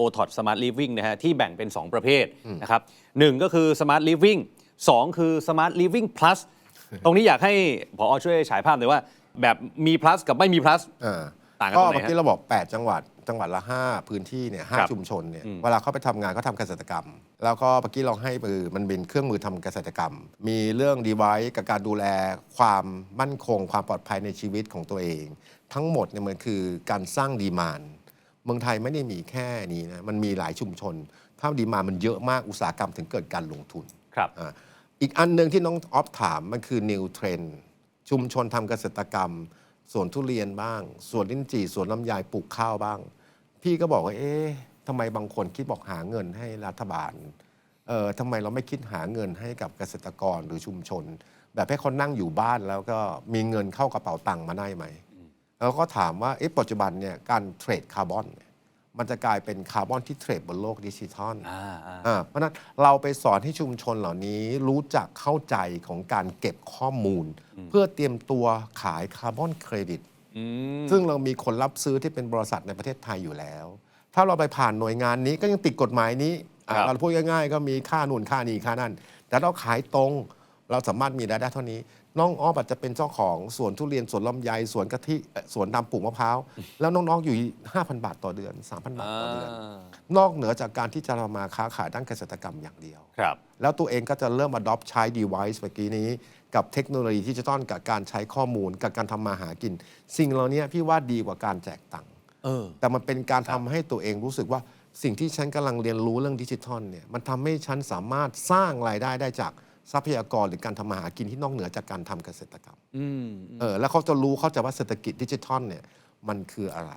o t o t Smart Living นะฮะที่แบ่งเป็น 2 ประเภทนะครับหนึ่งก็คือ Smart Living 2 คือ Smart Living Plus ตรงนี้อยากให้พอช่วยฉายภาพหน่อยว่า แบบมี plus กับไม่มี plus อ่าต่างกันก็ตรงไหนเมื่อกี้เราบอก 8 จังหวัด จังหวัดละ 5 พื้นที่เนี่ยห้าครับชุมชนเนี่ยเวลาเขาไปทำงานเขาทำเกษตรกรรม แล้วก็เมื่อกี้เราให้มือมันเป็นเครื่องมือทำเกษตรกรรม มีเรื่องดีไว c e กับการดูแลความมั่นคง ความปลอดภัยในชีวิตของตัวเอง ทั้งหมดเนี่ยมันคือการสร้างดีมาน เมืองไทยไม่ได้มีแค่นี้นะมันมีหลายชุมชน ถ้าดีมานมันเยอะมากอุตสาหกรรมถึงเกิดการลงทุนครับอะอีกอันหนึ่งที่น้องออฟถามมันคือ new trend ชุมชนทำเกษตรกรรมสวนทุเรียนบ้างสวนลิ้นจี่สวนลำไยปลูกข้าวบ้าง พี่ก็บอกว่าเอ๊ะทำไมบางคนคิดบอกหาเงินให้รัฐบาลเออทำไมเราไม่คิดหาเงินให้กับเกษตรกรหรือชุมชน แบบให้คนนั่งอยู่บ้านแล้วก็มีเงินเข้ากระเป๋าตังค์มาได้ไหม แล้วก็ถามว่าเอ๊ะปัจจุบันเนี่ยการเทรดคาร์บอนเนี่ยมันจะกลายเป็นคาร์บอนที่เทรดบนโลกดิจิทัลอ่าอ่าอ่าเพราะฉะนั้นเราไปสอนให้ชุมชนเหล่านี้รู้จักเข้าใจของการเก็บข้อมูล เพื่อเตรียมตัวขายคาร์บอนเครดิตอืมซึ่งเรามีคนรับซื้อที่เป็นบริษัทในประเทศไทยอยู่แล้ว ถ้าเราไปผ่านหน่วยงานนี้ก็ยังติดกฎหมายนี้อะครับเราพูดง่ายๆ ก็มีค่านู่นค่านี่ค่านั่นแต่เราขายตรง เราสามารถมีรายได้เท่านี้ น้องอ้อมอาจจะเป็นเจ้าของสวนทุเรียนสวนลำไยสวนกะทิเอ่อสวนดำปลูกมะพร้าว แล้วน้องๆอยู่ 5,000 บาทต่อเดือน 3,000 บาทต่อเดือน นอกเหนือจากการที่จะเรามาค้าขายด้านเกษตรกรรมอย่างเดียว ครับ แล้วตัวเองก็จะเริ่ม adopt ใช้ device เมื่อกี้นี้ กับเทคโนโลยีที่จะต้อนกับการใช้ข้อมูล กับการทำมาหากิน สิ่งเหล่านี้พี่ว่าดีกว่าการแจกตังค์เออ แต่มันเป็นการทำให้ตัวเองรู้สึกว่าสิ่งที่ฉันกำลังเรียนรู้เรื่องดิจิทัลเนี่ยมันทำให้ฉันสามารถสร้างรายได้ได้จาก ทรัพยากรหรือการทำมาหากินที่นอกเหนือจากการทำเกษตรกรรม อืม เออแล้วเขาจะรู้เขาใจะว่าเศรษฐกิจดิจิทัลเนี่ยมันคืออะไร